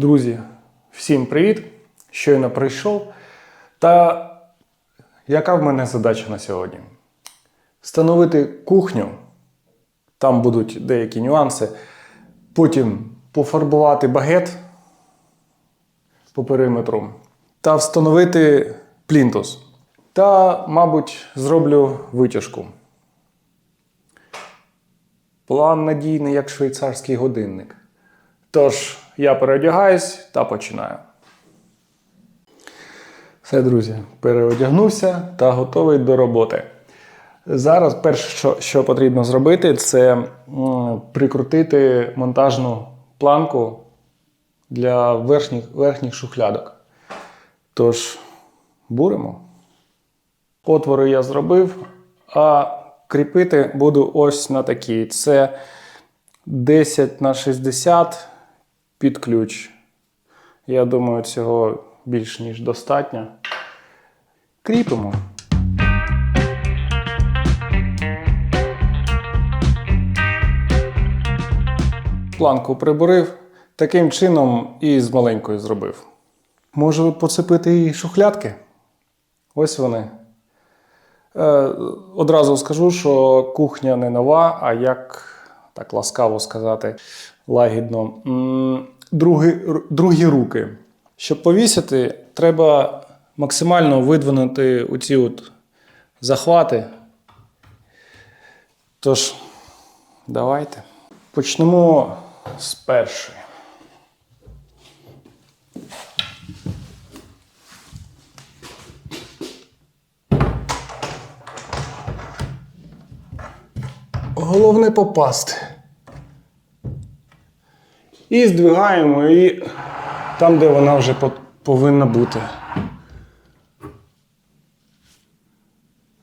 Друзі, всім привіт! Щойно прийшов. Та яка в мене задача на сьогодні? Встановити кухню, там будуть деякі нюанси. Потім пофарбувати багет по периметру та встановити плінтус. Та, мабуть, зроблю витяжку. План надійний, як швейцарський годинник. Тож, я переодягаюсь та починаю. Все, друзі, переодягнувся та готовий до роботи. Зараз перше, що, що потрібно зробити, це прикрутити монтажну планку для верхніх, верхніх шухлядок. Тож, буримо. Отвори я зробив, а кріпити буду ось на такі. Це 10 на 60 під ключ. Я думаю, цього більш ніж достатньо. Кріпимо. Планку прибурив, таким чином і з маленькою зробив. Можу поцепити і шухлядки. Ось вони. Е, одразу скажу, що кухня не нова, а як так ласкаво сказати, лагідно. Другі, другі руки. Щоб повісити, треба максимально видвинути оці от захвати. Тож, давайте. Почнемо з першої. Головне попасти. І здвигаємо її там, де вона вже повинна бути.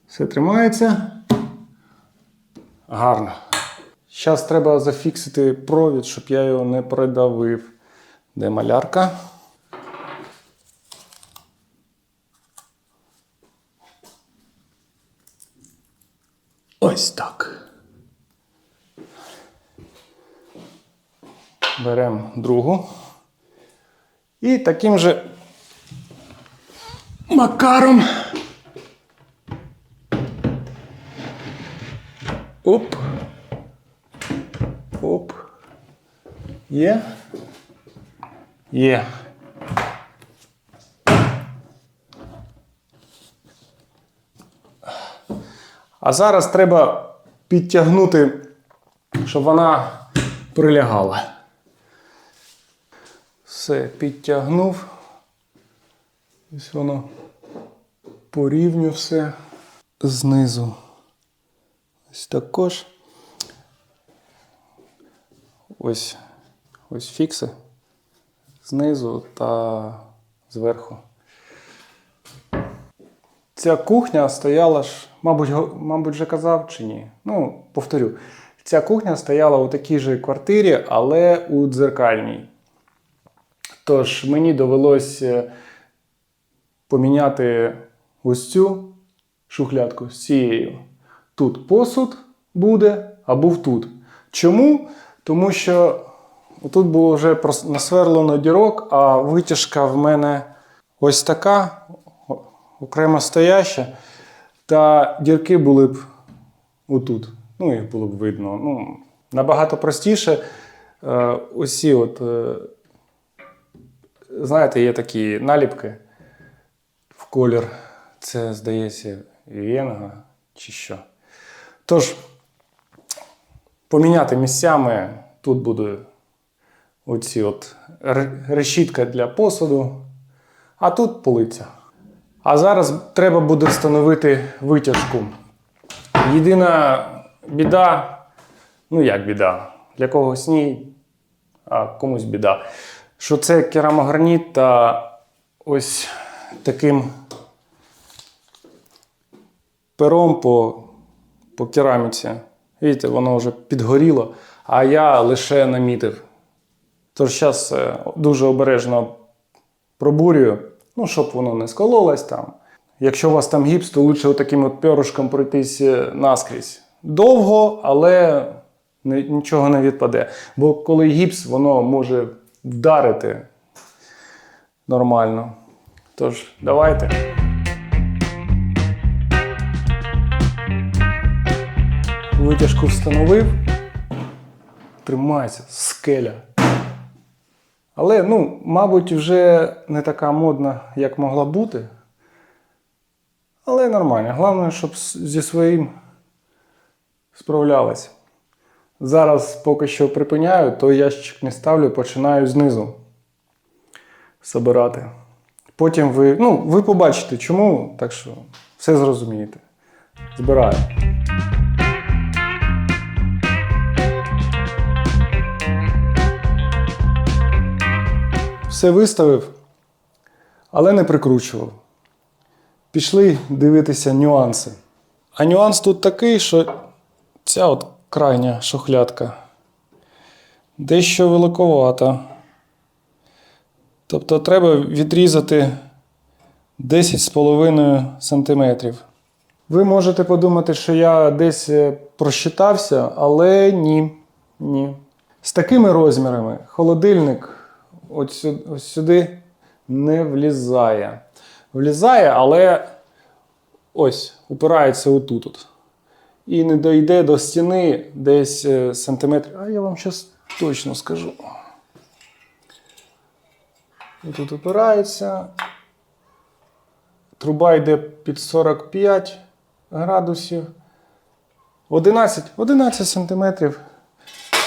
Все тримається. Гарно. Зараз треба зафіксити провід, щоб я його не придавив. Де малярка? Ось так. Беремо другу. І таким же макаром. Оп. Оп. Є. Є. А зараз треба підтягнути, щоб вона прилягала. Все, підтягнув. Ось воно по рівню все. Знизу. Ось також. Ось, ось фікси. Знизу та зверху. Ця кухня стояла ж, мабуть, мабуть, вже казав чи ні. Ну, повторю. Ця кухня стояла у такій же квартирі, але у дзеркальній. Тож мені довелось е, поміняти ось цю шухлядку з цією. Тут посуд буде, а був тут. Чому? Тому що тут було вже насверлено дірок, а витяжка в мене ось така, окремо стояща, та дірки були б отут. Ну, їх було б видно. Ну, набагато простіше. Е, Усі от. е, Знаєте, є такі наліпки в колір. Це, здається, Венга чи що. Тож, поміняти місцями тут буде оці от решітка для посуду, а тут полиця. А зараз треба буде встановити витяжку. Єдина біда, ну як біда, для когось ні, а комусь біда. Що це керамограніт та ось таким пером по, по кераміці. Видите, воно вже підгоріло, а я лише намітив. Тож зараз дуже обережно пробурюю, ну, щоб воно не скололось там. Якщо у вас там гіпс, то лучше таким от перышком пройтись е, наскрізь. Довго, але нічого не відпаде. Бо коли гіпс, воно може вдарити нормально. Тож, давайте. Витяжку встановив. Тримайся, скеля. Але, ну, мабуть, вже не така модна, як могла бути. Але нормально. Головне, щоб зі своїм справлялась. Зараз поки що припиняю, то ящик не ставлю, починаю знизу собирати. Потім ви, ну, ви побачите, чому, так що все зрозумієте. Збираю. Все виставив, але не прикручував. Пішли дивитися нюанси. А нюанс тут такий, що ця от крайня шухлядка дещо великовата. Тобто треба відрізати 10,5 см. Ви можете подумати, що я десь е, просчитався, але ні. ні. З такими розмірами холодильник ось сюди не влізає. Влізає, але ось упирається отут. От. І не дойде до стіни десь е, сантиметрів. А я вам зараз точно скажу. І тут опирається. Труба йде під 45 градусів. 11, 11 сантиметрів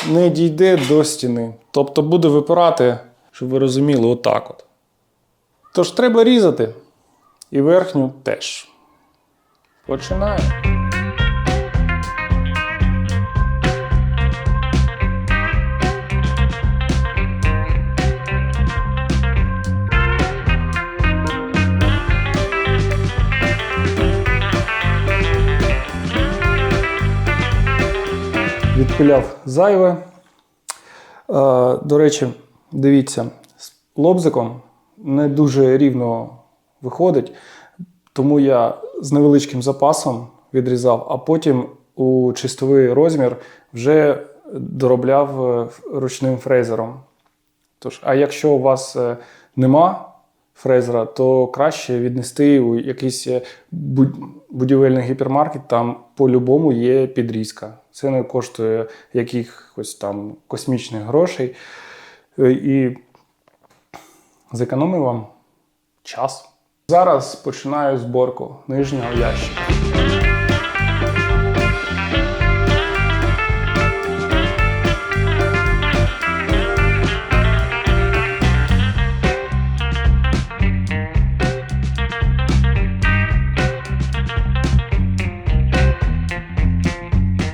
не дійде до стіни. Тобто буде випирати, щоб ви розуміли, отак от. Тож треба різати. І верхню теж. Починаю. Відпиляв зайве. Е, До речі, дивіться, з лобзиком не дуже рівно виходить, тому я з невеличким запасом відрізав, а потім у чистовий розмір вже доробляв е, ручним фрезером. Тож, а якщо у вас е, нема фрезера, то краще віднести у якийсь е, будівельний гіпермаркет, там по-любому є підрізка. Це не коштує якихось там космічних грошей. Е, І зекономив вам час. Зараз починаю зборку нижнього ящика.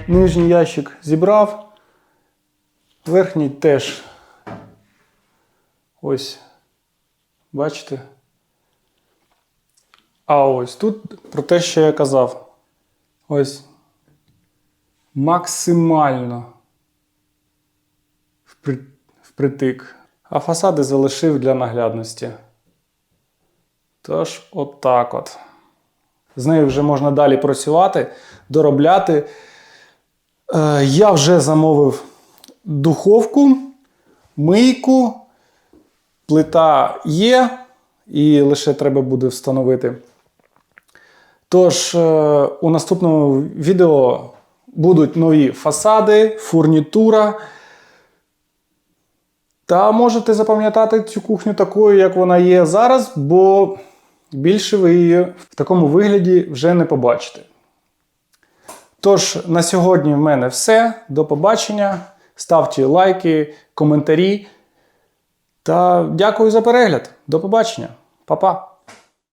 Нижній ящик зібрав, верхній теж. Ось. Бачите? А ось тут про те, що я казав. Ось. Максимально впритик. А фасади залишив для наглядності. Тож, отак от. З нею вже можна далі працювати, доробляти. Е, я вже замовив духовку, мийку, плита є, і лише треба буде встановити. Тож, е, у наступному відео будуть нові фасади, фурнітура. Та можете запам'ятати цю кухню такою, як вона є зараз, бо більше ви її в такому вигляді вже не побачите. Тож, на сьогодні в мене все. До побачення. Ставте лайки, коментарі. Та дякую за перегляд. До побачення. Па-па.